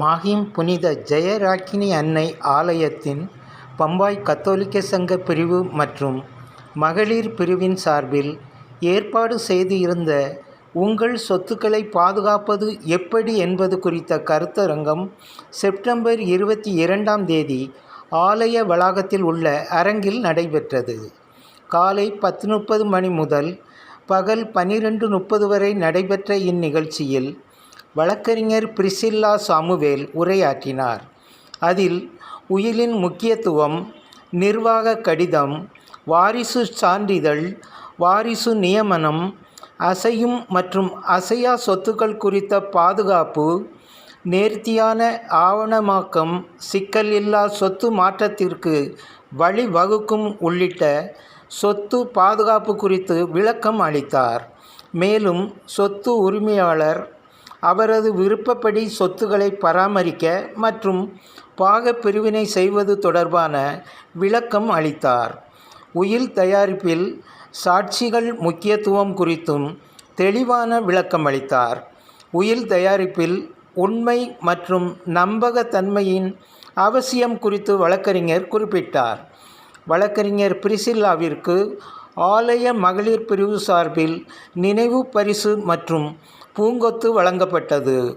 மாஹிம் புனித ஜெயராக்கினி அன்னை ஆலயத்தின் பம்பாய் கத்தோலிக்க சங்க பிரிவு மற்றும் மகளிர் பிரிவின் சார்பில் ஏற்பாடு செய்து இருந்த உங்கள் சொத்துக்களை பாதுகாப்பது எப்படி என்பது குறித்த கருத்தரங்கம் செப்டம்பர் இருபத்தி இரண்டாம் தேதி ஆலய வளாகத்தில் உள்ள அரங்கில் நடைபெற்றது. காலை பத்து முப்பது மணி முதல் பகல் பன்னிரெண்டு முப்பது வரை நடைபெற்ற இந்நிகழ்ச்சியில் வழக்கறிஞர் பிரிசில்லா சாமுவேல் உரையாற்றினார். அதில் உயிலின் முக்கியத்துவம் நிர்வாக கடிதம் வாரிசு சான்றிதழ் வாரிசு நியமனம் அசையும் மற்றும் அசையா சொத்துக்கள் குறித்த பாதுகாப்பு நேர்த்தியான ஆவணமாக்கம் சிக்கல் இல்லா சொத்து மாற்றத்திற்கு வழிவகுக்கும் உள்ளிட்ட சொத்து பாதுகாப்பு குறித்து விளக்கம் அளித்தார். மேலும் சொத்து உரிமையாளர் அவரது விருப்பப்படி சொத்துக்களை பராமரிக்க மற்றும் பாகப் பிரிவினை செய்வது தொடர்பான விளக்கம் அளித்தார். உயில் தயாரிப்பில் சாட்சிகள் முக்கியத்துவம் குறித்தும் தெளிவான விளக்கம் அளித்தார். உயில் தயாரிப்பில் உண்மை மற்றும் நம்பகத்தன்மையின் அவசியம் குறித்து வழக்கறிஞர் குறிப்பிட்டார். வழக்கறிஞர் பிரிசில்லாவிற்கு ஆலய மகளிர் பிரிவு சார்பில் நினைவு பரிசு மற்றும் பூங்கொத்து வழங்கப்பட்டது.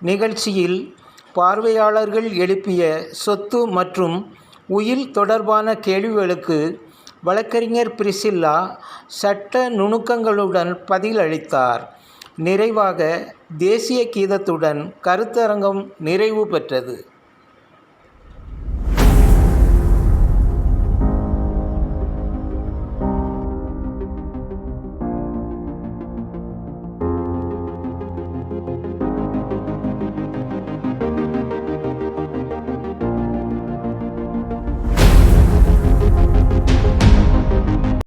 நிகழ்ச்சியில் பார்வையாளர்கள் எழுப்பிய சொத்து மற்றும் உயில் தொடர்பான கேள்விகளுக்கு வழக்கறிஞர் பிரிசில்லா சட்ட நுணுக்கங்களுடன் பதிலளித்தார். நிறைவாக தேசிய கீதத்துடன் கருத்தரங்கம் நிறைவு பெற்றது.